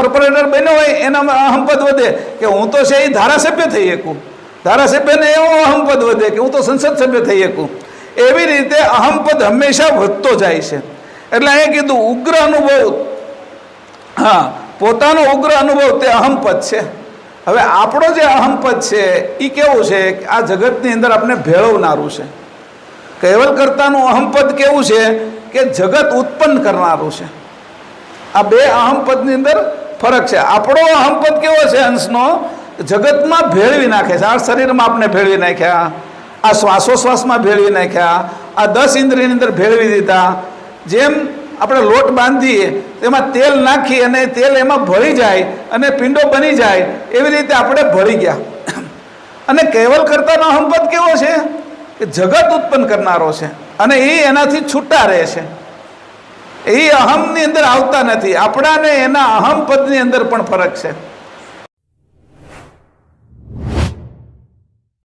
Corporator બન્યો હોય એનામાં અહમપદ વધે. કે હું તો છે એ ધારાસભ્ય થઈ શકું. ધારાસભ્યને એવો અહમપદ વધે કે હું તો સંસદ સભ્ય થઈ શકું. એવી રીતે અહમપદ હંમેશા વધતો જાય છે. એટલે અહીંયા કીધું, ઉગ્ર અનુભવ. હા, પોતાનો ઉગ્ર અનુભવ તે અહમપદ છે. હવે આપણો જે અહમપદ છે, એ કેવું છે કે આ જગતની અંદર આપણે ભેળવનારું છે. કહેવલ કરતાનું અહમપદ કેવું છે કે જગત ઉત્પન્ન કરનારું છે. આ બે અહમપદની અંદર ફરક છે. આપણો અહમપદ કેવો છે અંશનો જગતમાં ભેળવી નાખે છે. આ શરીરમાં આપણે ભેળવી નાખ્યા. આ શ્વાસોશ્વાસમાં ભેળવી નાખ્યા. આ દસ ઇન્દ્રિયની અંદર ભેળવી દીધા. જેમ આપણે લોટ બાંધીએ, તેમાં તેલ નાખી અને તેલ એમાં ભળી જાય અને પિંડો બની જાય, એવી રીતે આપણે ભળી ગયા. અને કેવલ કરતાનો અહમપદ કેવો છે? કે જગત ઉત્પન્ન કરનારો છે. અને એ એનાથી છૂટા રહે છે. એ અહમની અંદર આવતા નથી. આપણાને એના અહમ પદની અંદર પણ ફરક છે.